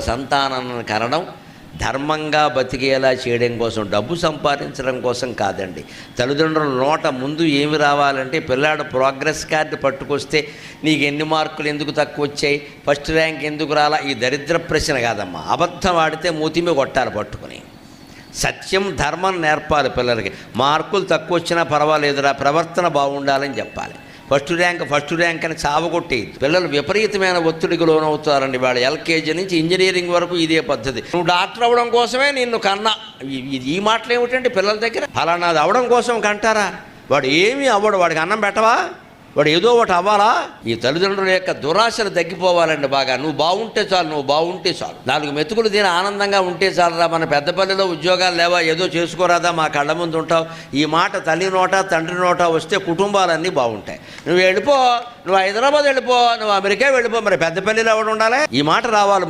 సంతానాన్ని కనడం ధర్మంగా బతికేలా చేయడం కోసం డబ్బు సంపాదించడం కోసం కాదండి. తల్లిదండ్రుల నోట ముందు ఏమి రావాలంటే పిల్లాడు ప్రోగ్రెస్ కార్డు పట్టుకొస్తే నీకు ఎన్ని మార్కులు ఎందుకు తక్కువ వచ్చాయి? ఫస్ట్ ర్యాంక్ ఎందుకు రాలా? ఈ దరిద్ర ప్రశ్న కాదమ్మా. అబద్ధం ఆడితే మూతిమే కొట్టాలి పట్టుకుని. సత్యం ధర్మం నేర్పాలి పిల్లలకి. మార్కులు తక్కువ వచ్చినా పర్వాలేదురా ప్రవర్తన బాగుండాలని చెప్పాలి. ఫస్ట్ ర్యాంక్ ఫస్ట్ ర్యాంక్ అని చావగొట్టేది పిల్లలు విపరీతమైన ఒత్తిడికి లోనవుతారండి వాళ్ళు. ఎల్కేజీ నుంచి ఇంజనీరింగ్ వరకు ఇదే పద్ధతి. నువ్వు డాక్టర్ అవ్వడం కోసమే నిన్ను కన్నా. ఈ- మాటలు ఏమిటంటే పిల్లల దగ్గర? ఫలానాది అవడం కోసం కంటారా? వాడు ఏమీ అవ్వడు. వాడికి అన్నం పెట్టవా? వాడు ఏదో ఒకటి అవ్వాలా? ఈ తల్లిదండ్రుల యొక్క దురాశలు తగ్గిపోవాలండి బాగా. నువ్వు బాగుంటే చాలు నువ్వు బాగుంటే చాలు. నాలుగు మెతుకులు తిని ఆనందంగా ఉంటే చాలరా. మన పెద్దపల్లిలో ఉద్యోగాలు లేవా? ఏదో చేసుకోరాదా? మా కళ్ళ ముందు ఉంటావు. ఈ మాట తల్లి నోట తండ్రి నోట వస్తే కుటుంబాలన్నీ బాగుంటాయి నువ్వు వెళ్ళిపో నువ్వు హైదరాబాద్ వెళ్ళిపో నువ్వు అమెరికా వెళ్ళిపో మరి పెద్దపల్లిలో ఎవడు ఉండాలి? ఈ మాట రావాలి.